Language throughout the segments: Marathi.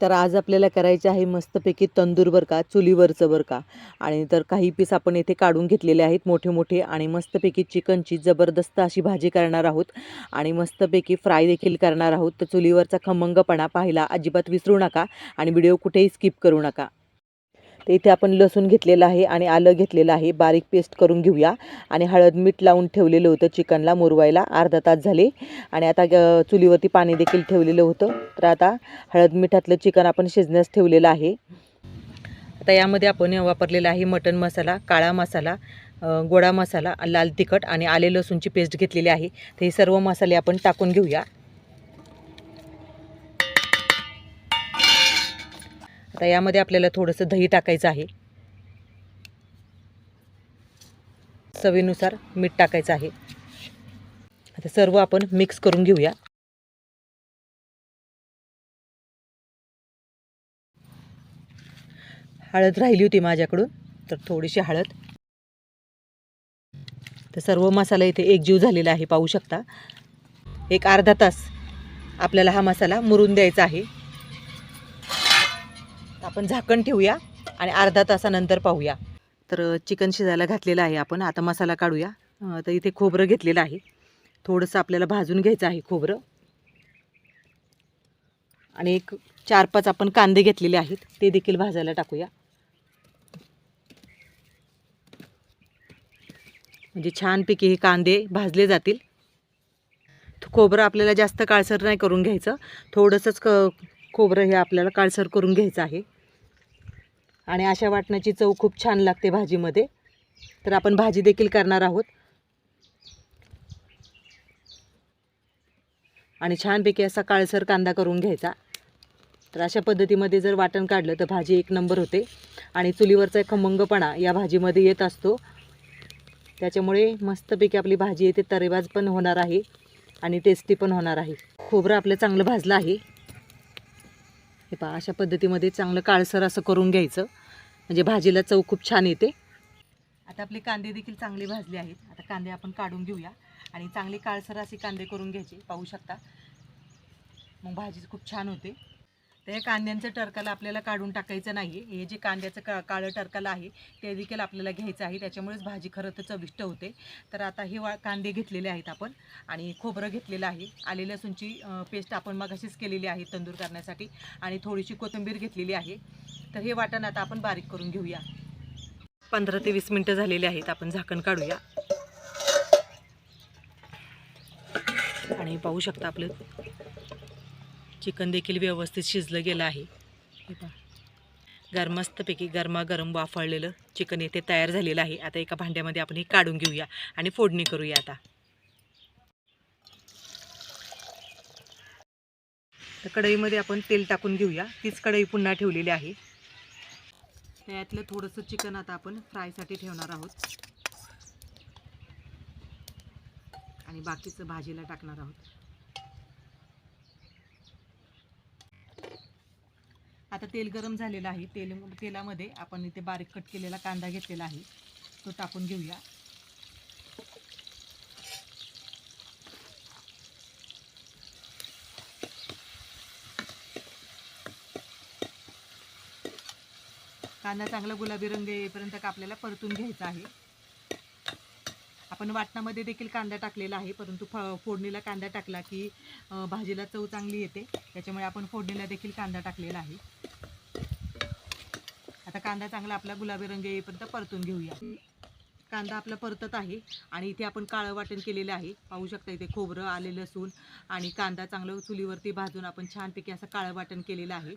तर आज आपल्याला करायचे आहे मस्तपैकी तंदूर बरं का चुलीवरचं बरं का. आणि तर काही पीस आपण इथे काढून घेतलेले आहेत मोठे मोठे आणि मस्तपैकी चिकनची जबरदस्त अशी भाजी करणार आहोत. आणि मस्तपैकी फ्राय देखील करणार आहोत. तर चुलीवरचा खमंगपणा पाहायला अजिबात विसरू नका आणि व्हिडिओ कुठेही स्किप करू नका. तर इथे आपण लसूण घेतलेलं आहे आणि आलं घेतलेलं आहे. बारीक पेस्ट करून घेऊया. आणि हळद मीठ लावून ठेवलेलं होतं चिकनला मुरवायला. अर्धा तास झाले. आणि आता चुलीवरती पाणी देखील ठेवलेलं होतं. तर आता हळद मिठातलं चिकन आपण शिजण्यास ठेवलेलं आहे. आता यामध्ये आपण वापरलेला आहे मटन मसाला काळा मसाला गोडा मसाला लाल तिखट आणि आले लसूणची पेस्ट घेतलेली आहे. तर हे सर्व मसाले आपण टाकून घेऊया. आता यामध्ये आपल्याला थोडंसं दही टाकायचं आहे. चवीनुसार मीठ टाकायचं आहे. आता सर्व आपण मिक्स करून घेऊया. हळद राहिली होती माझ्याकडून तर थोडीशी हळद. तर सर्व मसाला इथे एकजीव झालेला आहे पाहू शकता. एक अर्धा तास आपल्याला हा मसाला मुरून द्यायचा आहे. आपण झाकण ठेवूया आणि अर्धा तासानंतर पाहूया. तर चिकन शिजायला घातलेलं आहे आपण. आता मसाला काढूया. तर इथे खोबरं घेतलेलं आहे. थोडंसं आपल्याला भाजून घ्यायचं आहे खोबरं. आणि एक चार पाच आपण कांदे घेतलेले आहेत. ते देखील भाजायला टाकूया. म्हणजे छानपैकी हे कांदे भाजले जातील. खोबरं आपल्याला जास्त काळसर नाही करून घ्यायचं. थोडंसंच क खोबरं हे आपल्याला काळसर करून घ्यायचं आहे. आणि अशा वाटणाची चव खूप छान लागते भाजीमध्ये. तर आपण भाजी देखील करणार आहोत. आणि छानपैकी असा काळसर कांदा करून घ्यायचा. तर अशा पद्धतीमध्ये जर वाटण काढलं तर भाजी एक नंबर होते. आणि चुलीवरचा खमंगपणा या भाजीमध्ये येत असतो. त्याच्यामुळे मस्तपैकी आपली भाजी येते तरेबाज पण होणार आहे आणि टेस्टी पण होणार आहे. खोबरं आपलं चांगलं भाजलं आहे. हे पहा अशा पद्धतीमध्ये चांगलं काळसर असं करून घ्यायचं. म्हणजे भाजीला चव खूप छान येते. आता आपले कांदे देखील चांगले भाजले आहेत. आता कांदे आपण काढून घेऊया. आणि चांगले काळसर असे कांदे करून घ्यायचे. पाहू शकता. मग भाजी खूप छान होते. तर या कांद्यांचं टरकाला आपल्याला काढून टाकायचं नाही हे जे कांद्याचं का काळं टरकाला आहे ते देखील आपल्याला घ्यायचं आहे. त्याच्यामुळेच भाजी खरं तर चविष्ट होते. तर आता हे वा कांदे घेतलेले आहेत आपण. आणि खोबरं घेतलेलं आहे. आले लसूणची पेस्ट आपण मगाशीच केलेली आहे तंदूर करण्यासाठी. आणि थोडीशी कोथिंबीर घेतलेली आहे. तर हे वाटण आता आपण बारीक करून घेऊया. पंधरा ते वीस मिनटं झालेली आहेत आपण झाकण काढूया. आणि पाहू शकता आपलं चिकन देखील व्यवस्थित शिजलं गेलं आहे. हे पहा. गरम गरमागरम वाफळलेलं चिकन येथे तयार झालेलं आहे. आता एका भांड्यामध्ये आपण हे काढून घेऊया आणि फोडणी करूया आता. तर कढईमध्ये आपण तेल टाकून घेऊया. तीच कढई पुन्हा ठेवलेली आहे. त्यातलं थोडंसं चिकन आता आपण फ्रायसाठी ठेवणार आहोत. आणि बाकीचं भाजीला टाकणार आहोत. आता तेल गरम झालेलं आहे. तेल तेलामध्ये आपण इथे बारीक कट केलेला कांदा घेतलेला आहे. तो टाकून घेऊया. कांदा चांगला गुलाबी रंग येईपर्यंत का आपल्याला परतून घ्यायचा आहे. आपण वाटणामध्ये देखील कांदा टाकलेला आहे परंतु फ फोडणीला कांदा टाकला की भाजीला चव चांगली येते. त्याच्यामुळे आपण फोडणीला देखील कांदा टाकलेला आहे. आता कांदा चांगला आपला गुलाबी रंग येईपर्यंत परतून घेऊया. कांदा आपला परतत आहे आणि इथे आपण काळं वाटण केलेलं आहे. पाहू शकता इथे खोबरं आले लसूण आणि कांदा चांगलं चुलीवरती भाजून आपण छानपैकी असं काळं वाटण केलेलं आहे.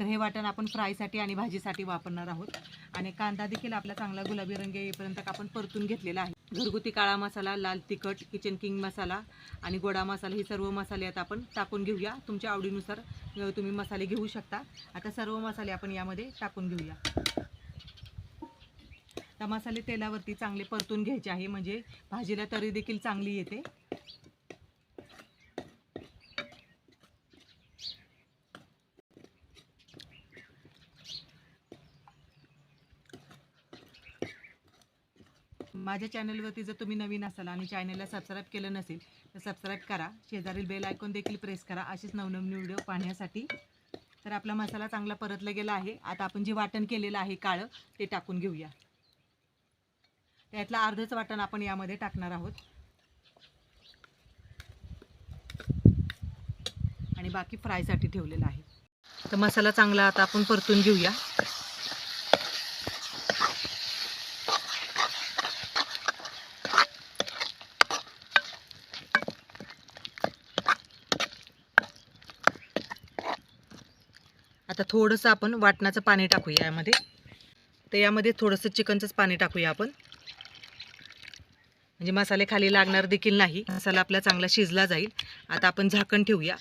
तर हे वाटण आपण फ्रायसाठी आणि भाजीसाठी वापरणार आहोत. आणि कांदा देखील आपला चांगला गुलाबी रंग येईपर्यंत आपण परतून घेतलेला आहे. घरगुती काळा मसाला लाल तिखट किचन किंग मसाला आणि गोडा मसाला हे सर्व मसाले आता आपण टाकून घेऊया. तुमच्या आवडीनुसार तुम्ही मसाले घेऊ शकता. आता सर्व मसाले आपण यामध्ये टाकून घेऊया. तर मसाले तेलावरती चांगले परतून घ्यायचे आहे. म्हणजे भाजीला तरी देखील चांगली येते. माझ्या चॅनलवरती जर तुम्ही नवीन असाल आणि चॅनलला सबस्क्राईब केलं नसेल तर सबस्क्राईब करा. शेजारील बेल आयकॉन देखील प्रेस करा. असेच नवनवीन व्हिडिओ पाहण्यासाठी. तर आपला मसाला चांगला परतला गेला आहे. आता आपण जे वाटण केलेलं आहे काळं ते टाकून घेऊया. त्यातलं अर्धच वाटण आपण यामध्ये टाकणार आहोत. आणि बाकी फ्रायसाठी ठेवलेलं आहे. तर मसाला चांगला आता आपण परतून घेऊया. आता थोडंसं आपण वाटणाचं पाणी टाकूया यामध्ये. तर यामध्ये थोडंसं चिकनचंच पाणी टाकूया आपण. म्हणजे मसाले खाली लागणार देखील नाही. मसाला आपला चांगला शिजला जाईल. आता आपण झाकण ठेवूया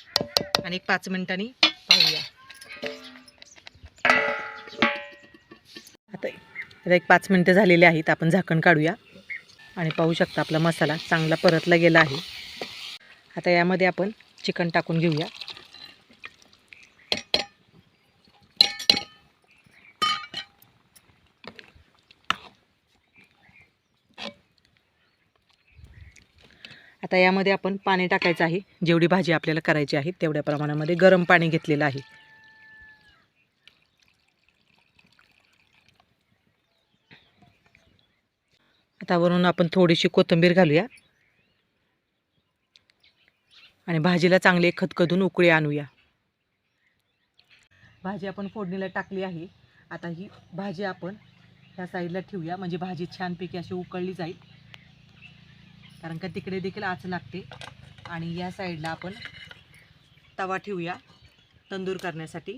आणि एक पाच मिनिटांनी पाहूया. आता आता एक पाच मिनटं झालेली आहेत. आपण झाकण काढूया आणि पाहू शकता आपला मसाला चांगला परतला गेला आहे. आता यामध्ये आपण चिकन टाकून घेऊया. आता यामध्ये आपण पाणी टाकायचं आहे. जेवढी भाजी आपल्याला करायची आहे तेवढ्या प्रमाणामध्ये गरम पाणी घेतलेलं आहे. आता वरून आपण थोडीशी कोथिंबीर घालूया. आणि भाजीला चांगले खतखदून उकळी आणूया. भाजी आपण फोडणीला टाकली आहे. आता ही भाजी आपण ह्या साईडला ठेवूया. म्हणजे भाजी छानपैकी अशी उकळली जाईल. कारण का तिकडे देखील आच लागते. आणि या साईडला आपण तवा ठेवूया तंदूर करण्यासाठी.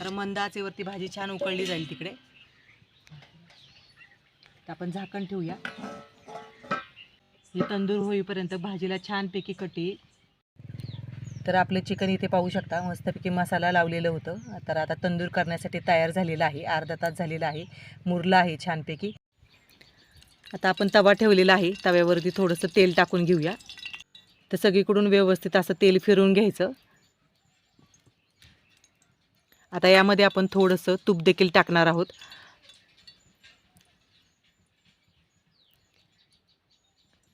तर मंद आचेवरती भाजी छान उकळली जाईल तिकडे. तर आपण झाकण ठेवूया. ही तंदूर होईपर्यंत भाजीला छानपैकी कटी येईल. तर आपलं चिकन इथे पाहू शकता मस्तपैकी मसाला लावलेलं होतं. तर आता तंदूर करण्यासाठी तयार झालेलं आहे अर्धा तास झालेला आहे. मुरला आहे छानपैकी. आता आपण तवा ठेवलेला आहे. तव्यावरती थोडंसं तेल टाकून घेऊया. तर सगळीकडून व्यवस्थित असं तेल फिरवून घ्यायचं. आता यामध्ये आपण थोडंसं तूप देखील टाकणार आहोत.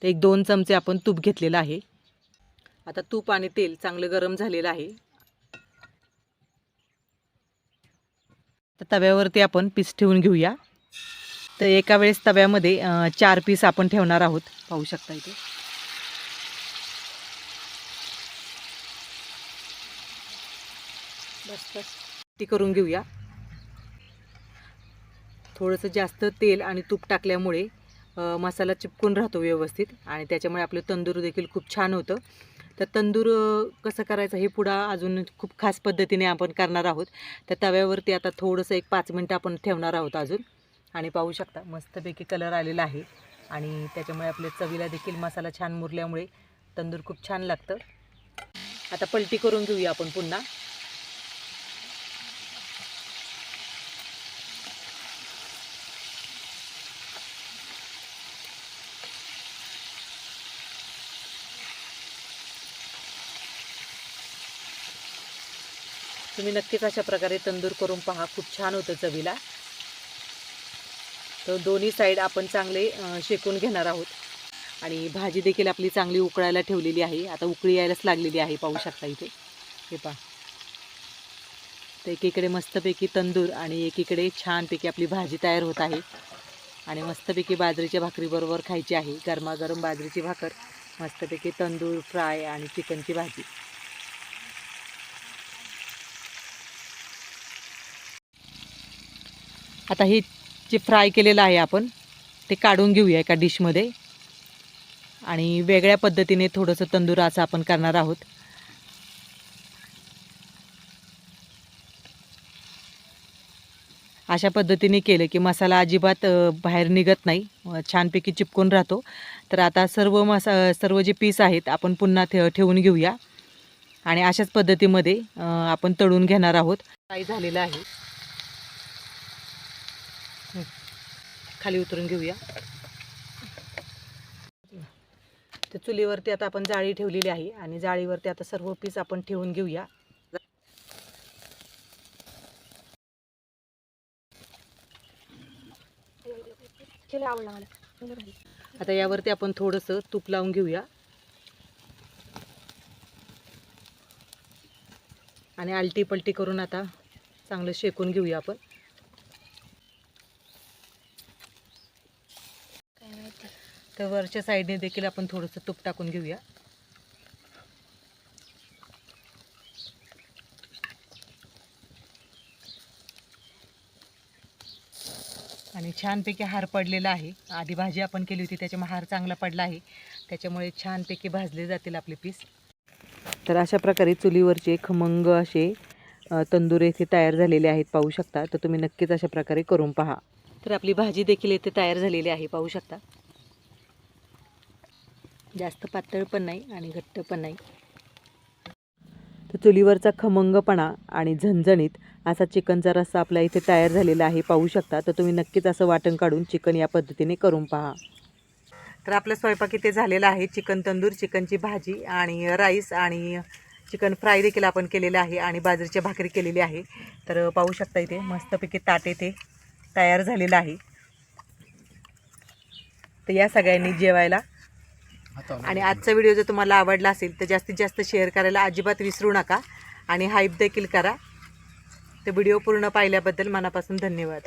तर एक दोन चमचे आपण तूप घेतलेलं आहे. आता तूप आणि तेल चांगलं गरम झालेलं आहे. तर तव्यावरती आपण पीस ठेवून घेऊया. तर एका वेळेस तव्यामध्ये चार पीस आपण ठेवणार आहोत. पाहू शकता इथे. बस बस. ती करून घेऊया. थोडंसं जास्त तेल आणि तूप टाकल्यामुळे मसाला चिपकून राहतो व्यवस्थित आणि त्याच्यामुळे आपलं तंदूर देखील खूप छान होतं. तर तंदूर कसं करायचं हे पुढं अजून खूप खास पद्धतीने आपण करणार आहोत. तर तव्यावरती आता थोडंसं एक पाच मिनटं आपण ठेवणार आहोत अजून. आणि पाहू शकता मस्तपैकी कलर आलेला आहे. आणि त्याच्यामुळे आपल्या चवीला देखील मसाला छान मुरल्यामुळे तंदूर खूप छान लागतं. आता पलटी करून घेऊया आपण पुन्हा. तुम्ही नक्कीच अशा प्रकारे तंदूर करून पहा खूप छान होतं चवीला. तर दोन्ही साईड आपण चांगले शेकून घेणार आहोत. आणि भाजी देखील आपली चांगली उकळायला ठेवलेली आहे. आता उकळी यायलाच लागलेली आहे पाहू शकता इथे. हे पहा. तर एकीकडे मस्तपैकी तंदूर आणि एकीकडे छानपैकी आपली भाजी तयार होत आहे. आणि मस्तपैकी बाजरीच्या भाकरीबरोबर खायची आहे. गरमागरम बाजरीची भाकर मस्तपैकी तंदूर फ्राय आणि चिकनची भाजी. आता हे जे फ्राय केलेलं आहे आपण ते काढून घेऊया एका डिशमध्ये. आणि वेगळ्या पद्धतीने थोडंसं तंदूर असं आपण करणार आहोत. अशा पद्धतीने केलं की मसाला अजिबात बाहेर निघत नाही. छानपैकी चिपकून राहतो. तर आता सर्व मसा सर्व जे पीस आहेत आपण पुन्हा ठे ठेवून घेऊया. आणि अशाच पद्धतीमध्ये आपण तळून घेणार आहोत. फ्राय झालेलं आहे. खाली उतरून घेऊया. तर चुलीवरती आता आपण जाळी ठेवलेली आहे आणि जाळीवरती आता सर्व पीस आपण ठेवून घेऊया. आता यावरती आपण थोडंसं तूप लावून घेऊया. आणि आलटी पलटी करून आता चांगलं शेकून घेऊया आपण. तर वरच्या साईडने देखील आपण थोडंसं तूप टाकून घेऊया. आणि छानपैकी हार पडलेला आहे. आधी भाजी आपण केली होती त्याच्यामुळे हार चांगला पडला आहे. त्याच्यामुळे छानपैकी भाजले जातील आपले पीस. तर अशा प्रकारे चुलीवरचे खमंग असे तंदूर येथे तयार झालेले आहेत पाहू शकता. तर तुम्ही नक्कीच अशा प्रकारे करून पहा. तर आपली भाजी देखील येथे तयार झालेली आहे पाहू शकता. जास्त पातळ पण नाही आणि घट्ट पण नाही. तर चुलीवरचा खमंगपणा आणि झणझणीत असा चिकनचा रस्सा आपल्या इथे तयार झालेला आहे पाहू शकता. तर तुम्ही नक्कीच असं वाटण काढून चिकन या पद्धतीने करून पहा. तर आपला स्वयंपाक इथे झालेला आहे. चिकन तंदूर चिकनची भाजी आणि राईस आणि चिकन फ्राय देखील आपण केलेलं आहे आणि बाजरीची भाकरी केलेली आहे. तर पाहू शकता इथे मस्तपैकी ताट इथे तयार झालेलं आहे. तर या सगळ्यांनी जेवायला आणि आजचा व्हिडिओ जर तुम्हाला आवडला असेल तर जास्तीत जास्त शेअर करायला अजिबात विसरू नका आणि हाईप देखील करा. तर व्हिडिओ पूर्ण पाहिल्याबद्दल मनापासून धन्यवाद.